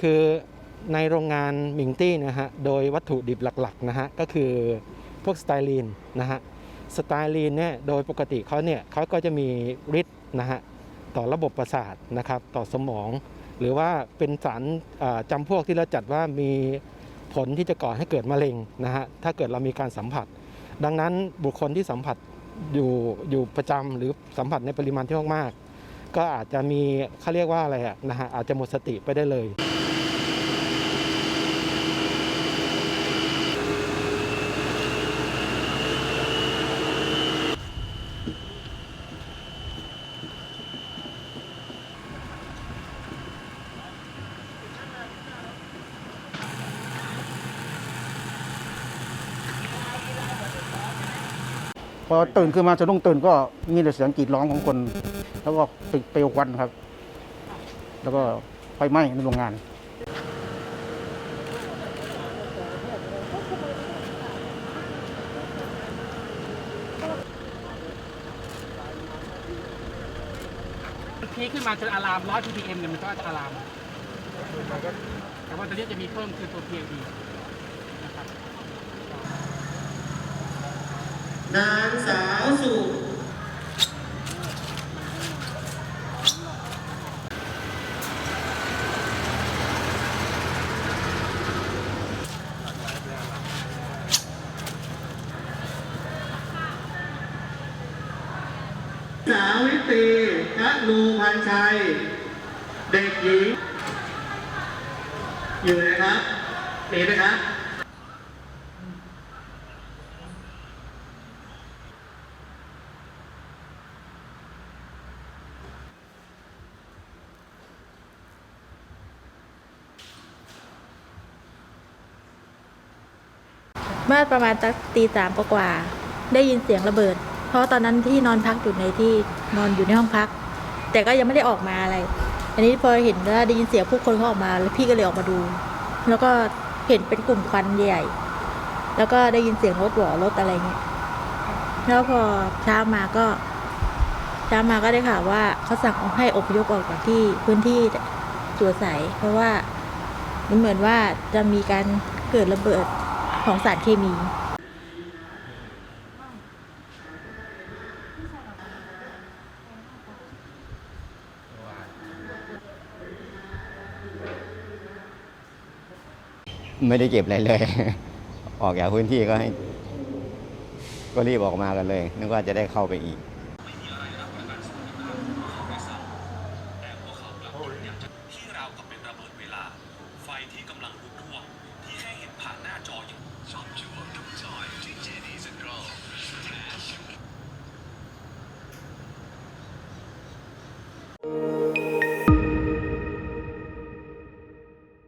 คือในโรงงานมิงตี้นะฮะโดยวัตถุดิบหลักๆนะฮะก็คือพวกสไตรีนนะฮะสไตรีนเนี่ยโดยปกติเขาเนี่ยเขาก็จะมีฤทธิ์นะฮะต่อระบบประสาทนะครับต่อสมอง หรือว่าเป็นสารจำพวกที่เราจัดว่ามีผลที่จะก่อให้เกิดมะเร็งนะฮะถ้าเกิดเรามีการสัมผัส ดังนั้นบุคคลที่สัมผัสอยู่อยู่ประจำหรือสัมผัสในปริมาณที่มากๆ ก็อาจจะมีเขาเรียกว่าอะไรอะนะฮะอาจจะหมดสติไปได้เลย พอตื่นขึ้นมาสะดุ้งตื่นก็มีแต่เสียงกรีดร้องของคน แล้วก็ติดเปลวควันครับ แล้วก็ไฟไหม้ในโรงงาน พีคขึ้นมาจนอะลามร้อย ppm เนี่ยมันก็จะอะลามแต่ว่าตัวนี้จะมีเพิ่มคือตัว PAD นะครับ นางสาวสุสาวิตรีณนูพันชัย เด็กหญิง อยู่นะครับหนีไหมครับ เมื่อประมาณตีสามกว่า ได้ยินเสียงระเบิด เพราะตอนนั้นที่นอนพักอยู่ในที่นอนอยู่ในห้องพัก แต่ก็ยังไม่ได้ออกมาอะไร อันนี้พอเห็นว่าได้ยินเสียงผู้คนเขาออกมาแล้วพี่ก็เลยออกมาดู แล้วก็เห็นเป็นกลุ่มควันใหญ่ แล้วก็ได้ยินเสียงรถหวอรถอะไรเงี้ย แล้วพอเช้ามาก็เช้ามาก็ได้ข่าวว่าเขาสั่งให้อพยพออกจากที่พื้นที่ตัวใสเพราะว่ามันเหมือนว่าจะมีการเกิดระเบิด ของสารเคมี ไม่ได้เก็บอะไรเลย ออกจากพื้นที่ก็ให้ ก็รีบออกมากันเลย นึกว่าจะได้เข้าไปอีก